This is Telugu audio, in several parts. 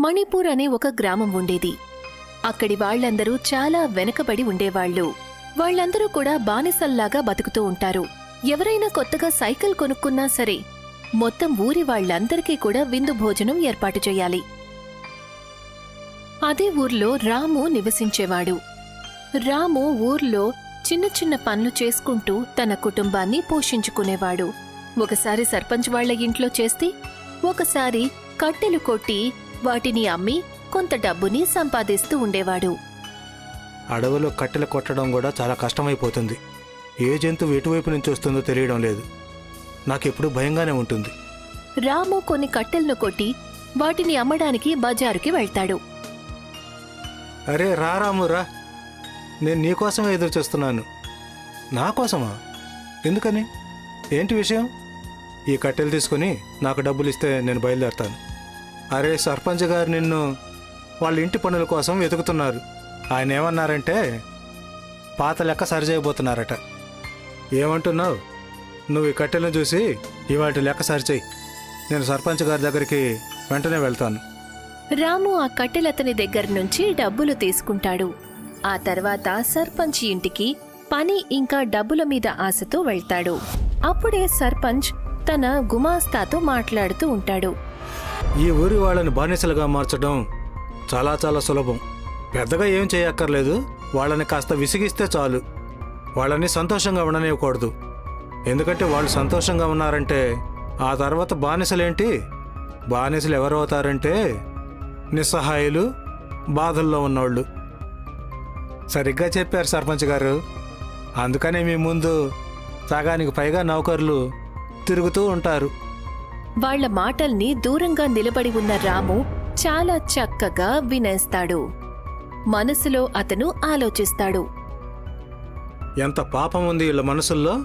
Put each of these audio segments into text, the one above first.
మణిపూర్ అనే ఒక గ్రామం ఉండేది. అక్కడి వాళ్ళందరూ చాలా వెనకబడి ఉండేవాళ్ళు. వాళ్ళందరూ కూడా బానిసల్లాగా బతుకుతూ ఉంటారు. ఎవరైనా కొత్తగా సైకిల్ కొనుక్కున్నా సరే మొత్తం ఊరి వాళ్ళందరికీ కూడా విందు భోజనం ఏర్పాటు చేయాలి. అదే ఊర్లో రాము నివసించేవాడు. రాము ఊర్లో చిన్న చిన్న పనులు చేసుకుంటూ తన కుటుంబాన్ని పోషించుకునేవాడు. ఒకసారి సర్పంచ్ వాళ్ళ ఇంట్లో చేస్తే ఒకసారి కట్టెలు కొట్టి వాటిని అమ్మి కొంత డబ్బుని సంపాదిస్తూ ఉండేవాడు. అడవిలో కట్టెలు కొట్టడం కూడా చాలా కష్టమైపోతుంది. ఏ జంతువు ఎటువైపు నుంచి వస్తుందో తెలియడం లేదు. నాకెప్పుడు భయంగానే ఉంటుంది. రాము కొన్ని కట్టెలను కొట్టి వాటిని అమ్మడానికి బజారుకి వెళ్తాడు. అరే రా రాము రా. నేను నీకోసమే ఎదురు చూస్తున్నాను. నా కోసమా? ఎందుకని? ఏంటి విషయం? ఈ కట్టెలు తీసుకొని నాకు డబ్బులు ఇస్తే నేను బయలుదేరతాను. అరే సర్పంచ్ గారు నిన్ను వాళ్ళ ఇంటి పనుల కోసం వెతుకుతున్నారు. ఆయన ఏమన్నారంటే పాత లెక్క సరిచేయబోతున్నారట ఏమంటున్నావు? నువ్వు ఈ కట్టెలను చూసి ఇవాటి లెక్క సరిచేయి నేను సర్పంచ్ గారి దగ్గరికి వెంటనే వెళ్తాను. రాము ఆ కట్టెలతని దగ్గర నుంచి డబ్బులు తీసుకుంటాడు. ఆ తర్వాత సర్పంచ్ ఇంటికి పని ఇంకా డబ్బుల మీద ఆశతో వెళ్తాడు. అప్పుడే సర్పంచ్ తన గుమాస్తాతో మాట్లాడుతూ ఉంటాడు. ఈ ఊరి వాళ్ళని బానిసలుగా మార్చడం చాలా చాలా సులభం. పెద్దగా ఏం చేయక్కర్లేదు. వాళ్ళని కాస్త విసిగిస్తే చాలు. వాళ్ళని సంతోషంగా ఉండనివ్వకూడదు. ఎందుకంటే వాళ్ళు సంతోషంగా ఉన్నారంటే ఆ తర్వాత బానిసలేంటి? బానిసలు ఎవరు అవుతారంటే నిస్సహాయులు బాధల్లో ఉన్నవాళ్ళు సరిగ్గా చెప్పారు సర్పంచ్ గారు. అందుకనే మీ ముందు సగానికి పైగా నౌకర్లు తిరుగుతూ ఉంటారు. వాళ్ళ మాటల్ని దూరంగా నిలబడి ఉన్న రాము చాలా చక్కగా వినేస్తాడు. మనసులో అతను ఆలోచిస్తాడు. ఎంత పాపం ఉంది వీళ్ళ మనసుల్లో?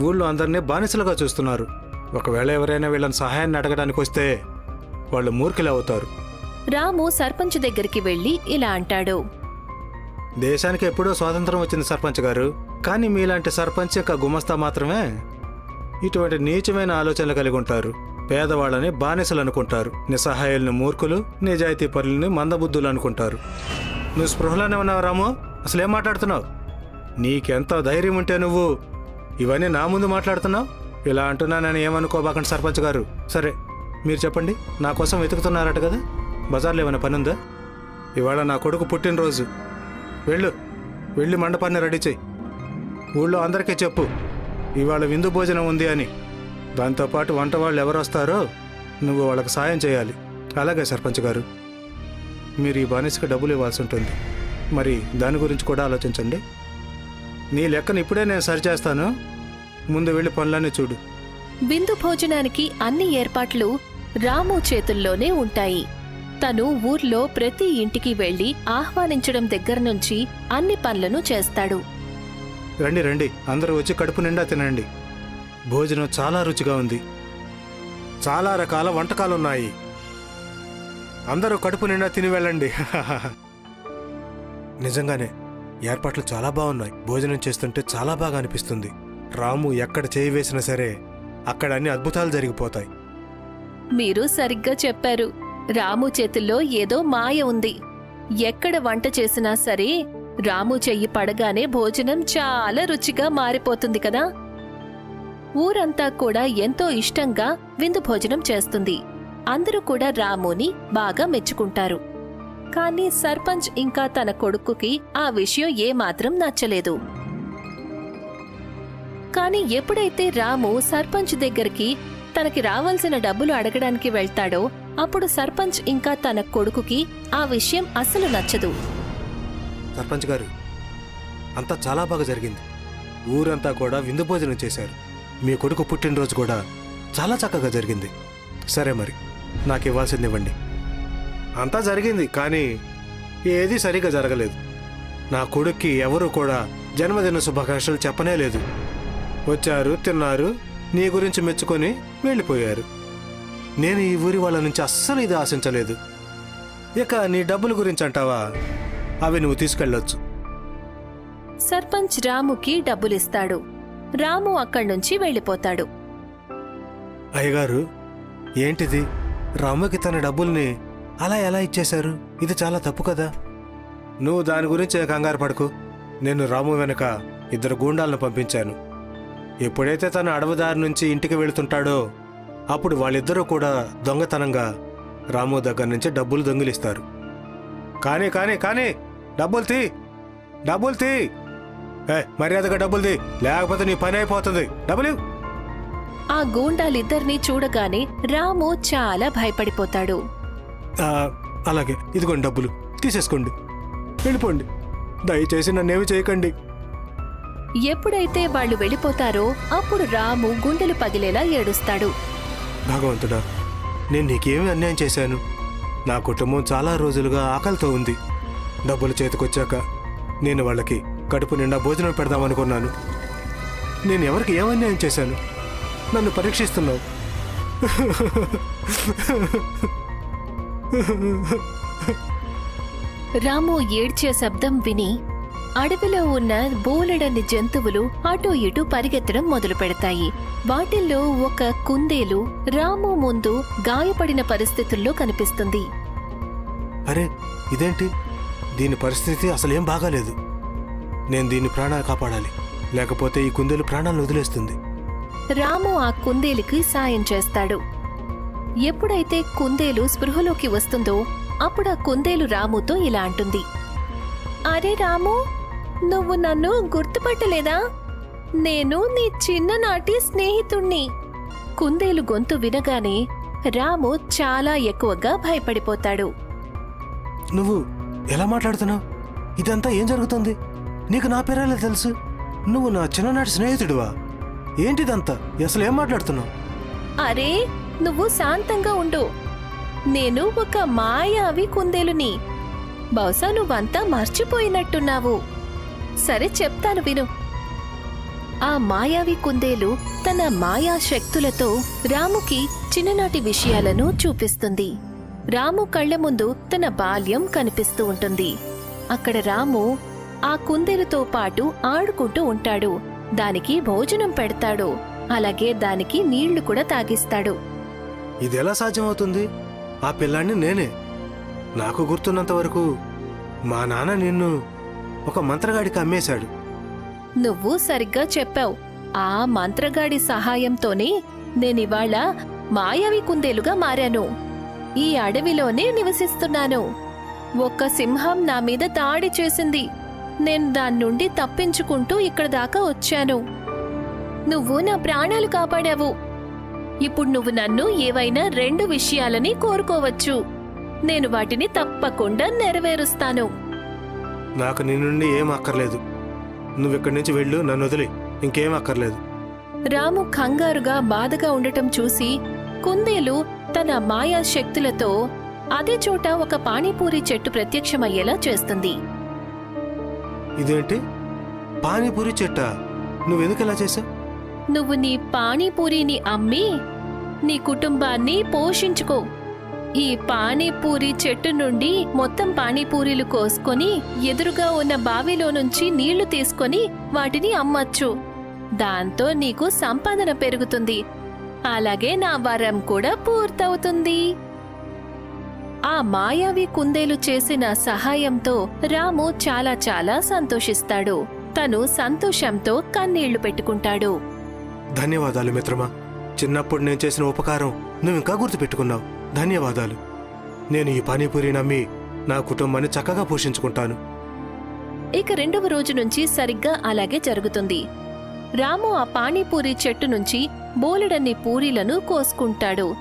ఊళ్ళో అందరినీ బానిసలుగా చూస్తున్నారు. ఒకవేళ ఎవరైనా వీళ్ళని సహాయాన్ని అడగడానికి వస్తే వాళ్ళు మూర్ఖులు అవుతారు. రాము సర్పంచ్ దగ్గరికి వెళ్ళి ఇలా అంటాడు. దేశానికి ఎప్పుడో స్వాతంత్రం వచ్చింది సర్పంచ్ గారు. కానీ మీలాంటి సర్పంచ్ యొక్క గుమస్తా మాత్రమే ఇటువంటి నీచమైన ఆలోచనలు కలిగి ఉంటారు. పేదవాళ్ళని బానిసలు అనుకుంటారు. నిస్సహాయాలని మూర్ఖులు నిజాయితీ పరులని మందబుద్ధులు అనుకుంటారు. నువ్వు స్పృహలోనే ఉన్నావు రాము? అసలేం మాట్లాడుతున్నావు? నీకెంత ధైర్యం ఉంటే నువ్వు ఇవన్నీ నా ముందు మాట్లాడుతున్నావు? ఇలా అంటున్నానని ఏమనుకోబాకండి సర్పంచ్ గారు. సరే మీరు చెప్పండి. నా కోసం వెతుకుతున్నారట కదా? బజార్లో ఏమైనా పని ఉందా ఇవాళ నా కొడుకు పుట్టినరోజు. వెళ్ళు. వెళ్ళి మండపాన్ని రెడీ చేయి. ఊళ్ళో అందరికీ చెప్పు. ఇవాళ విందు భోజనం ఉంది అని. దాంతోపాటు వంట వాళ్ళు ఎవరు వస్తారో నువ్వు వాళ్ళకి సాయం చేయాలి. అలాగే సర్పంచ్ గారు. మీరు ఈ బానిసకి డబ్బులు ఇవ్వాల్సి ఉంటుంది. మరి దాని గురించి కూడా ఆలోచించండి. నీ లెక్కను ఇప్పుడే నేను సరిచేస్తాను. ముందు వెళ్ళి పనులన్నీ చూడు. విందు భోజనానికి అన్ని ఏర్పాట్లు రాము చేతుల్లోనే ఉంటాయి. తను ఊర్లో ప్రతి ఇంటికి వెళ్ళి ఆహ్వానించడం దగ్గర నుంచి అన్ని పనులను చేస్తాడు. రండి రండి. అందరూ వచ్చి కడుపు నిండా తినండి. భోజనం చాలా రుచిగా ఉంది. చాలా రకాల వంటకాలు ఉన్నాయి అందరూ కడుపు నిండా తిని వెళ్ళండి. నిజంగానే ఏర్పాట్లు చాలా బాగున్నాయి. భోజనం చేస్తుంటే చాలా బాగా అనిపిస్తుంది. రాము ఎక్కడ చేయి వేసినా సరే అక్కడ అన్ని అద్భుతాలు జరిగిపోతాయి. మీరు సరిగ్గా చెప్పారు. రాము చేతుల్లో ఏదో మాయ ఉంది. ఎక్కడ వంట చేసినా సరే రాము చెయ్యి పడగానే భోజనం చాలా రుచిగా మారిపోతుంది కదా? ఊరంతా కూడా ఎంతో ఇష్టంగా విందు భోజనం చేస్తుంది. అందరూ కూడా రాముని బాగా మెచ్చుకుంటారు. కానీ సర్పంచ్ ఇంకా తన కొడుకుకి ఆ విషయం ఏమాత్రం నచ్చలేదు. కానీ ఎప్పుడైతే రాము సర్పంచ్ దగ్గరికి తనకి రావాల్సిన డబ్బులు అడగడానికి వెళ్తాడో అప్పుడు సర్పంచ్ ఇంకా తన కొడుకుకి ఆ విషయం అసలు నచ్చదు. సర్పంచ్ గారు అంతా చాలా బాగా జరిగింది. ఊరంతా కూడా విందు భోజనం చేశారు. మీ కొడుకు పుట్టినరోజు కూడా చాలా చక్కగా జరిగింది. సరే మరి నాకు ఇవ్వాల్సింది ఇవ్వండి అంతా జరిగింది కానీ ఏది సరిగా జరగలేదు. నా కొడుక్కి ఎవరు కూడా జన్మదిన శుభాకాంక్షలు చెప్పనే లేదు. వచ్చారు తిన్నారు నీ గురించి మెచ్చుకొని వెళ్ళిపోయారు. నేను ఈ ఊరి వాళ్ళ నుంచి అస్సలు ఇది ఆశించలేదు. ఇక నీ డబ్బుల గురించి అంటావా? అవి నువ్వు తీసుకెళ్ళొచ్చు. సర్పంచ్ రాముకి డబ్బులిస్తాడు. రాము అక్కడ్నుంచి వెళ్ళిపోతాడు. అయ్యగారు ఏంటిది? రాముకి తన డబ్బుల్ని అలా ఎలా ఇచ్చేశారు? ఇది చాలా తప్పు కదా. నువ్వు దాని గురించి కంగారు పడకు. నేను రాము వెనుక ఇద్దరు గూండాలను పంపించాను. ఎప్పుడైతే తను అడవిదారి నుంచి ఇంటికి వెళుతుంటాడో అప్పుడు వాళ్ళిద్దరూ కూడా దొంగతనంగా రాము దగ్గర నుంచి డబ్బులు దొంగిలిస్తారు. కానీ కానీ కానీ డబ్బులు తీ డబ్బులు తీ. ఏ మర్యాదగా డబ్బులు తీ లేకపోతే నీ పని అయిపోతుంది. డబ్బులు. ఆ గూండాలిద్దరినీ చూడగానే రాము చాలా భయపడిపోతాడు. ఆ, అలాగే ఇదిగోండి డబ్బులు తీసేసుకోండి. వెళ్ళిపోండి. దయచేసి నన్నేమి చేయకండి. ఎప్పుడైతే వాళ్ళు వెళ్ళిపోతారో అప్పుడు రాము గుండెలు పగిలేలా ఏడుస్తాడు. భగవంతుడా నేను నీకేమి అన్యాయం చేశాను? నా కుటుంబం చాలా రోజులుగా ఆకలితో ఉంది. డబ్బులు చేతికొచ్చాక నేను వాళ్ళకి కడుపు నిండా భోజనం పెడదామనుకున్నాను. నేను ఎవరికి ఏం చేశాను? నన్ను పరీక్షిస్తున్నావు. రాము ఏడ్చే శబ్దం విని అడవిలో ఉన్న బోలెడన్ని జంతువులు అటూ ఇటూ పరిగెత్తడం మొదలు పెడతాయి. వాటిల్లో ఒక కుందేలు రాము ముందు గాయపడిన పరిస్థితుల్లో కనిపిస్తుంది. అరే ఇదేంటి? దీని పరిస్థితి అసలేం బాగాలేదు. నేను దీని ప్రాణాలు కాపాడాలి. లేకపోతే ఈ కుందేలు ప్రాణాలను వదిలేస్తుంది. రాము ఆ కుందేలుకి సాయం చేస్తాడు. ఎప్పుడైతే కుందేలు స్పృహలోకి వస్తుందో అప్పుడు ఆ కుందేలు రాముతో ఇలా అంటుంది. అరే రాము నువ్వు నన్ను గుర్తుపట్టలేదా? నేను నీ చిన్ననాటి స్నేహితుణ్ణి. కుందేలు గొంతు వినగానే రాము చాలా ఎక్కువగా భయపడిపోతాడు. నువ్వు ఎలా మాట్లాడుతున్నావు? ఇదంతా ఏం జరుగుతుంది? నీకు నా పేరేలా తెలుసు? నువ్వు నా చిన్ననాటి స్నేహితుడివా? ఏంటిదంతా? అసలు ఏం మాట్లాడుతున్నావు? అరే నువ్వు శాంతంగా ఉండు. నేను ఒక మాయావి కుందేలుని. బహుశా నువ్వంతా మర్చిపోయినట్టున్నావు. సరే చెప్తాను విను. ఆ మాయావి కుందేలు తన మాయా శక్తులతో రాముకి చిన్ననాటి విషయాలను చూపిస్తుంది. రాము కళ్ళ ముందు తన బాల్యం కనిపిస్తూ ఉంటుంది. అక్కడ రాము ఆ కుందేలుతో పాటు ఆడుకుంటూ ఉంటాడు. దానికి భోజనం పెడతాడు. అలాగే దానికి నీళ్ళు కూడా తాగిస్తాడు. ఇదెలా సాధ్యమవుతుంది? ఆ పిల్లాన్ని నేనే. నాకు గుర్తున్నంత వరకు మా నాన్న నిన్ను ఒక మంత్రగాడికి అమ్మేశాడు. నువ్వు సరిగ్గా చెప్పావు. ఆ మంత్రగాడి సహాయంతోనే నేనివాళ మాయావి కుందేలుగా మారాను. ఈ అడవిలోనే నివసిస్తున్నాను. ఒక్క సింహం నా మీద దాడి చేసింది. నేను దాని నుండి తప్పించుకుంటూ ఇక్కడ దాకా వచ్చాను. నువ్వు నా ప్రాణాలు కాపాడావు. ఇప్పుడు నువ్వు నన్ను ఏవైనా రెండు విషయాలని కోరుకోవచ్చు. నేను వాటిని తప్పకుండా నెరవేరుస్తాను. నాకు నీ నుండి ఏం అక్కర్లేదు. నువ్వు ఇక్కడి నుంచి వెళ్ళు నన్ను వదిలి. ఇంకేం అక్కర్లేదు. రాము కంగారుగా బాధగా ఉండటం చూసి కుందేలు తన మాయా శక్తులతో అదే చోట ఒక పానీపూరి చెట్టు ప్రత్యక్షమయ్యేలా చేస్తుంది. ఇదేంటి? పానీపూరి చెట్ట? నువ్వెందుకు ఇలా చేసావు నువ్వు నీ పానీపూరిని అమ్మి నీ కుటుంబాన్ని పోషించుకో. ఈ పానీపూరి చెట్టు నుండి మొత్తం పానీపూరీలు కోసుకొని ఎదురుగా ఉన్న బావిలో నుంచి నీళ్ళు తీసుకొని వాటిని అమ్మచ్చు. దాంతో నీకు సంపాదన పెరుగుతుంది. అలాగే నా వరం కూడా పూర్తవుతుంది. ఆ మాయావి కుందేలు చేసిన సహాయంతో రాము చాలా చాలా సంతోషిస్తాడు. తను సంతోషంతో కన్నీళ్ళు పెట్టుకుంటాడు. ధన్యవాదాలు మిత్రమా. చిన్నప్పుడు నేను చేసిన ఉపకారం నువ్వు ఇంకా గుర్తుపెట్టుకున్నావు. ధన్యవాదాలు. నేను ఈ పానీపూరి నమ్మి నా కుటుంబాన్ని చక్కగా పోషించుకుంటాను. ఇక రెండవ రోజు నుంచి సరిగ్గా అలాగే జరుగుతుంది. రాము ఆ పానీపూరి చెట్టు నుంచి బోలెడన్ని పూరీలను కోసుకుంటాడు.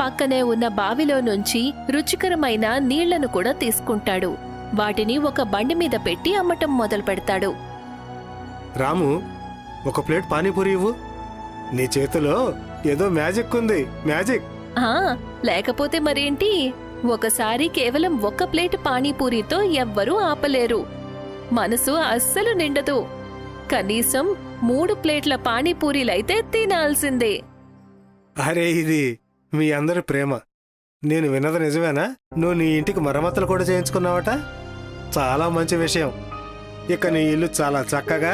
పక్కనే ఉన్న బావిలో నుంచి రుచికరమైన నీళ్ళను కూడా తీసుకుంటాడు. వాటిని ఒక బండి మీద పెట్టి అమ్మటం మొదలు పెడతాడు. రాము ఒక ప్లేట్ పానీపూరి ఇవ్వు. నీ చేతిలో ఏదో మ్యాజిక్ ఉంది. మ్యాజిక్. ఆ లేకపోతే మరేంటి? ఒకసారి కేవలం ఒక్క ప్లేట్ పానీపూరితో ఎవ్వరూ ఆపలేరు. మనసు అస్సలు నిండదు. కనీసం మూడు ప్లేట్ల పానీపూరీలైతే తినాల్సిందే. అరే ఇది మీ అందరి ప్రేమ. నేను విన్నది నిజమేనా? నువ్వు నీ ఇంటికి మరమ్మతులు కూడా చేయించుకున్నావట? చాలా మంచి విషయం. ఇక నీ ఇల్లు చాలా చక్కగా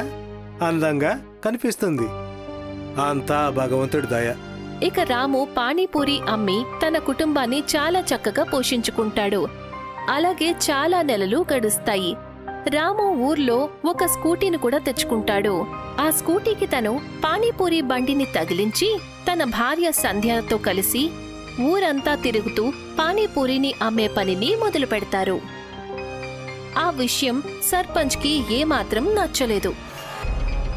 అందంగా కనిపిస్తుంది. అంతా భగవంతుడి దయ. ఇక రాము పానీపూరి అమ్మి తన కుటుంబాన్ని చాలా చక్కగా పోషించుకుంటాడు. అలాగే చాలా నెలలు గడుస్తాయి. రాము ఊర్లో ఒక స్కూటీని కూడా తెచ్చుకుంటాడు. ఆ స్కూటీకి తను పానీపూరి బండిని తగిలించి తన భార్య సంధ్యతో కలిసి ఊరంతా తిరుగుతూ పానీపూరిని అమ్మే పనిని మొదలు పెడతారు. ఆ విషయం సర్పంచ్కి ఏమాత్రం నచ్చలేదు.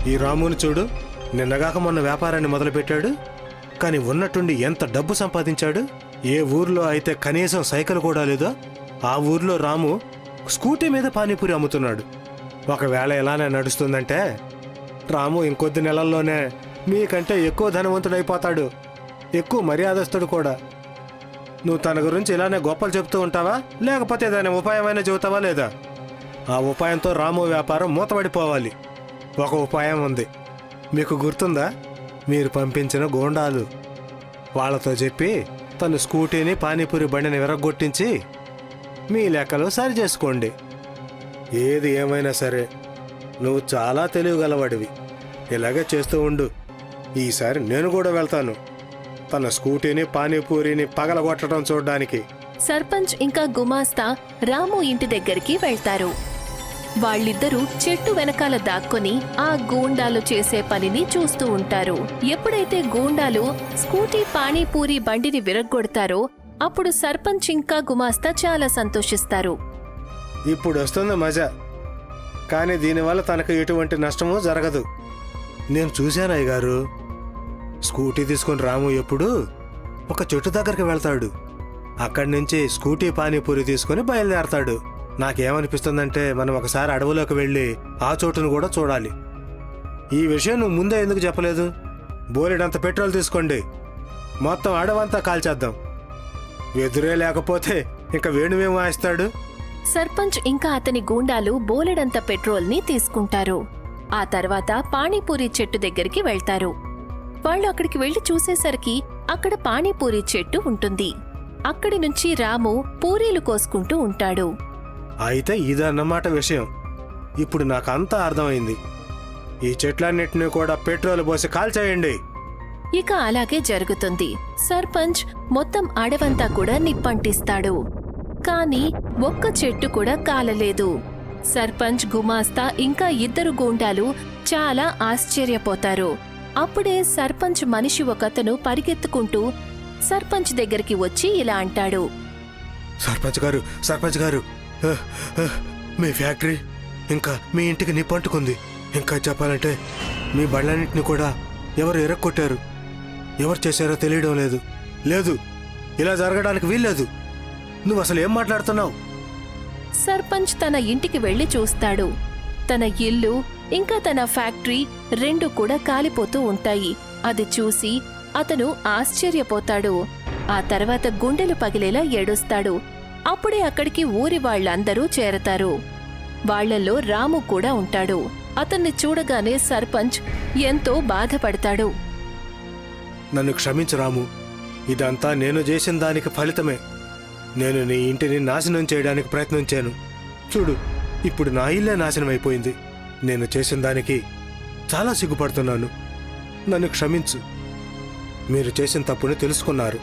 ఈ రామును చూడు నిన్నగాక మొన్న వ్యాపారాన్ని మొదలుపెట్టాడు. కానీ ఉన్నట్టుండి ఎంత డబ్బు సంపాదించాడు? ఏ ఊర్లో అయితే కనీసం సైకిల్ కూడా లేదో ఆ ఊర్లో రాము స్కూటీ మీద పానీపూరి అమ్ముతున్నాడు. ఒకవేళ ఎలానే నడుస్తుందంటే రాము ఇంకొద్ది నెలల్లోనే మీకంటే ఎక్కువ ధనవంతుడైపోతాడు. ఎక్కువ మర్యాదస్తుడు కూడా. నువ్వు తన గురించి ఇలానే గొప్పలు చెప్తూ ఉంటావా? లేకపోతే దాని ఉపాయమైనా చెబుతావా లేదా? ఆ ఉపాయంతో రాము వ్యాపారం మూతపడిపోవాలి. ఒక ఉపాయం ఉంది. మీకు గుర్తుందా? మీరు పంపించిన గోండాలు. వాళ్ళతో చెప్పి తను స్కూటీని పానీపూరి బండిని విరగొట్టించి మీ లెక్కలు సరి చేసుకోండి. ఏది ఏమైనా సరే నువ్వు చాలా తెలివిగలవాడివి. ఇలాగే చేస్తూ ఉండు. ఈసారి నేను కూడా వెళ్తాను. తన స్కూటీని పానీపూరిని పగలగొట్టడం చూడడానికి. సర్పంచ్ ఇంకా గుమాస్తా రాము ఇంటి దగ్గరికి వెళ్తారు. వాళ్ళిద్దరూ చెట్టు వెనకాల దాక్కొని ఆ గూండాలు చేసే పనిని చూస్తూ ఉంటారు. ఎప్పుడైతే గూండాలు స్కూటీ పానీపూరి బండిని విరగ్గొడతారో అప్పుడు సర్పంచ్ ఇంకా గుమాస్తా చాలా సంతోషిస్తారు. ఇప్పుడు వస్తుంది మజా. కానీ దీనివల్ల తనకు ఎటువంటి నష్టము జరగదు. నేను చూశాను అయ్యగారు. స్కూటీ తీసుకుని రాము ఎప్పుడు ఒక చెట్టు దగ్గరికి వెళ్తాడు. అక్కడి నుంచి స్కూటీ పానీపూరి తీసుకుని బయలుదేరతాడు. నాకేమనిపిస్తుందంటే మనం ఒకసారి అడవులోకి వెళ్ళి ఆ చోటును కూడా చూడాలి. ఈ విషయం నువ్వు ముందే ఎందుకు చెప్పలేదు? బోలెడంత పెట్రోల్ తీసుకోండి. మొత్తం అడవంతా కాల్చేద్దాం. ఎదురే లేకపోతే ఇంకా వేణువేం వాయిస్తాడు? సర్పంచ్ ఇంకా అతని గూండాలు బోలెడంత పెట్రోల్ని తీసుకుంటారు. ఆ తర్వాత పానీపూరి చెట్టు దగ్గరికి వెళ్తారు. వాళ్ళు అక్కడికి వెళ్ళి చూసేసరికి అక్కడ పానీపూరి చెట్టు ఉంటుంది. అక్కడి నుంచి రాము పూరీలు కోసుకుంటూ ఉంటాడు. అయితే ఇదన్నమాట విషయం. ఇప్పుడు నాకు అంతా అర్థమైంది. ఈ చెట్లన్నిటిని కూడా పెట్రోల్ పోసి కాల్చేయండి. ఇక అలాగే జరుగుతుంది. సర్పంచ్ మొత్తం అడవంతా కూడా నిప్పంటిస్తాడు. కాని ఒక్క చెట్టు కూడా కాలలేదు. సర్పంచ్ గుమాస్తా ఇంకా ఇద్దరు గూండాలు చాలా ఆశ్చర్యపోతారు. అప్పుడే సర్పంచ్ మనిషి ఒకతను పరిగెత్తుకుంటూ సర్పంచ్ దగ్గరికి వచ్చి ఇలా అంటాడు. సర్పంచ్ గారు సర్పంచ్ గారు మీ ఫ్యాక్టరీ ఇంకా మీ ఇంటికి నిప్పంటుకుంది. ఇంకా చెప్పాలంటే మీ బళ్ళన్నింటిని కూడా ఎవరు ఎరక్కొట్టారు? ఎవరు చేశారో తెలియడం లేదు. లేదు. ఇలా జరగడానికి వీల్లేదు. నువ్వు అసలు ఏం మాట్లాడుతున్నావు? సర్పంచ్ తన ఇంటికి వెళ్ళి చూస్తాడు. తన ఇల్లు ఇంకా తన ఫ్యాక్టరీ రెండు కూడా కాలిపోతూ ఉంటాయి. అది చూసి అతను ఆశ్చర్యపోతాడు. ఆ తర్వాత గుండెలు పగిలేలా ఏడుస్తాడు. అప్పుడే అక్కడికి ఊరి వాళ్ళందరూ చేరతారు. వాళ్ళల్లో రాము కూడా ఉంటాడు. అతన్ని చూడగానే సర్పంచ్ ఎంతో బాధపడతాడు. నన్ను క్షమించు రాము. ఇదంతా నేను చేసిన దానికి ఫలితమే. నేను నీ ఇంటిని నాశనం చేయడానికి ప్రయత్నించాను. చూడు ఇప్పుడు నా ఇల్లే నాశనం అయిపోయింది. నేను చేసిన దానికి చాలా సిగ్గుపడుతున్నాను. నన్ను క్షమించు. మీరు చేసిన తప్పుని తెలుసుకున్నారు.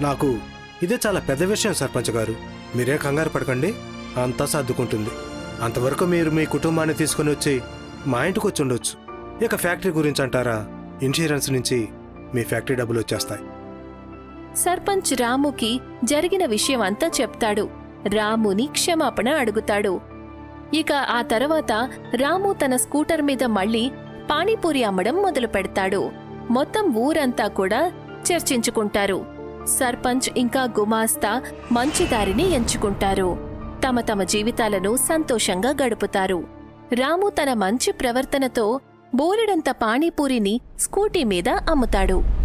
నాకు ఇదే చాలా పెద్ద విషయం సర్పంచ్ గారు. మీరే కంగారు పడకండి. అంతా సర్దుకుంటుంది. అంతవరకు మీరు మీ కుటుంబాన్ని తీసుకుని వచ్చి మా ఇంటికి వచ్చి ఉండొచ్చు. ఇక ఫ్యాక్టరీ గురించి అంటారా? ఇన్సూరెన్స్ నుంచి మీ ఫ్యాక్టరీ డబ్బులు వచ్చేస్తాయి. సర్పంచ్ రాముకి జరిగిన విషయం అంతా చెప్తాడు. రాముని క్షమాపణ అడుగుతాడు. ఇక ఆ తర్వాత రాము తన స్కూటర్ మీద మళ్ళీ పానీపూరి అమ్మడం మొదలు పెడతాడు మొత్తం ఊరంతా కూడా చర్చించుకుంటారు. సర్పంచ్ ఇంకా గుమాస్తా మంచి దారిని ఎంచుకుంటారు. తమ తమ జీవితాలను సంతోషంగా గడుపుతారు. రాము తన మంచి ప్రవర్తనతో బోలెడంత పానీపూరిని స్కూటీ మీద అమ్ముతాడు.